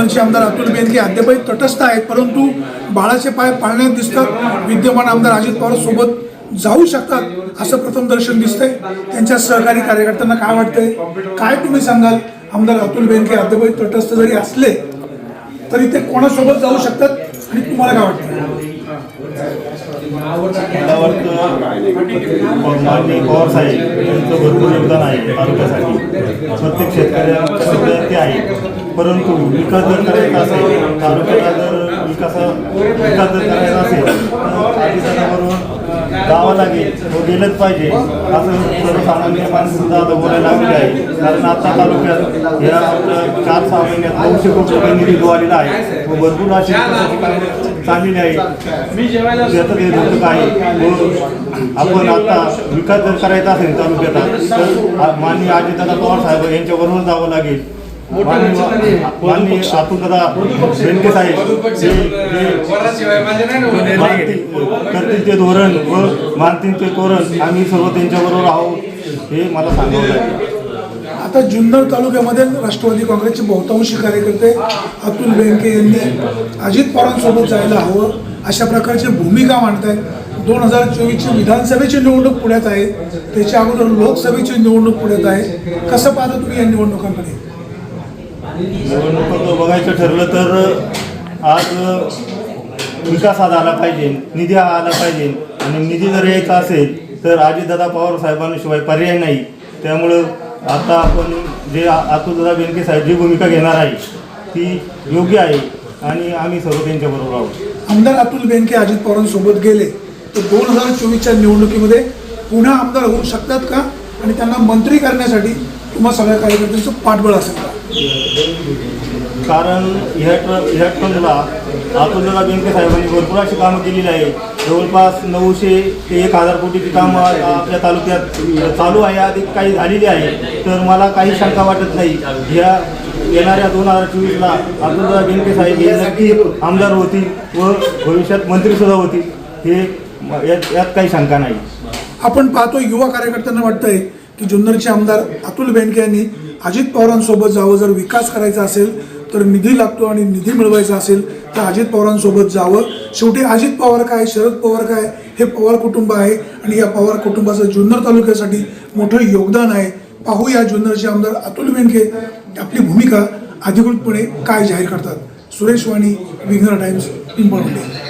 मनसे आमदार अतुल बेनके अद्यापही तटस्थ आहेत परंतु बाळाचे पाय पाळण्यात दिसतात. विद्यमान आमदार अजित पवार सोबत जाऊ शकतात असं प्रथम दर्शन दिसतंय. त्यांच्या सहकारी कार्यकर्त्यांना काय वाटतंय? काय तुम्ही सांगाल? आमदार अतुल बेनके अद्यापही तटस्थ जरी असले तरी ते कोणासोबत जाऊ शकतात? स्क्रिप्ट तुम्हाला काय वाटतं? पवार साहेब यांचं भरपूर योगदान आहे तालुक्यासाठी प्रत्येक शेतकऱ्याचं ते आहे परंतु विकास जर करायचा असेल तालुक्याला जर विकास विकास जर करायचा असेल तर जावं लागेल. तो गेलंच पाहिजे. असं सर्वसामान्य माणसं सुद्धा आता बोलायला लागले आहे. कारण आता तालुक्यात या चार सहा महिन्यात नऊशे कोटी रुपये निधी जो आलेला आहे तो भरपूर कामं चाललेली आहे. त्याचं ते धोरण आहे आपण आता विकास जर करायचा असेल तालुक्याचा तर माननीय अजितदादा पवार साहेब यांच्याबरोबर जावं लागेल. माननीय साहेब करतील ते धोरण व मानतील ते तोरण आम्ही सर्व त्यांच्याबरोबर आहोत हे मला सांगावं लागेल. आता जुन्नर तालुक्यामध्ये राष्ट्रवादी काँग्रेसचे बहुतांशी कार्यकर्ते अतुल बेनके यांनी अजित पवारांसोबत जायला हवं अशा प्रकारची भूमिका मांडत आहेत दोन हजार चोवीसची विधानसभेची निवडणूक पुण्यात आहे. त्याच्या अगोदर लोकसभेची निवडणूक पुण्यात आहे. कसं पाहता तुम्ही या निवडणुकांकडे? निवडणुका बघायचं ठरलं तर आज विकास हा झाला पाहिजे निधी हा आला पाहिजे आणि निधी जर यायचा असेल तर अजितदादा पवार साहेबांशिवाय पर्याय नाही. त्यामुळं आता आपण जे आ- बेनके साहेब जी भूमिका घेणार आहे ती योग्य आहे आणि आम्ही सर्व त्यांच्याबरोबर आहोत. आमदार अतुल बेनके अजित पवारांसोबत गेले तर दोन हजार चोवीसच्या निवडणुकीमध्ये पुन्हा आमदार होऊ शकतात का? आणि त्यांना मंत्री करण्यासाठी तुम्हा सगळ्या कार्यकर्त्यांचं पाठबळ असेल का? कारण ह्या ट्र ह्या ट्रमला अतुलदादा बेनके साहेबांनी भरपूर अशी कामं केलेली आहे जवळपास नऊशे ते एक हजार कोटीची कामं आपल्या तालुक्यात चालू आहे. अधिक काही झालेली आहे. तर मला काही शंका वाटत नाही. ह्या येणाऱ्या दोन हजार चोवीसला अतुलदादा बेनके साहेब हे नक्की आमदार होतील व भविष्यात मंत्रीसुद्धा होतील. हे यात यात काही शंका नाही. आपण पाहतो युवा कार्यकर्त्यांना वाटतंय की जुन्नरचे आमदार अतुल बेनके यांनी अजित पवारांसोबत जावं जर विकास करायचा असेल तर निधी लागतो आणि निधी मिळवायचा असेल तर अजित पवारांसोबत जावं. शेवटी अजित पवार काय शरद पवार काय हे पवार कुटुंब आहे आणि या पवार कुटुंबाचं जुन्नर तालुक्यासाठी मोठं योगदान आहे. पाहूया जुन्नरचे आमदार अतुल बेनके आपली भूमिका अधिकृतपणे काय जाहीर करतात. सुरेश वाणी विघ्नर टाइम्स पिंपळवंडी.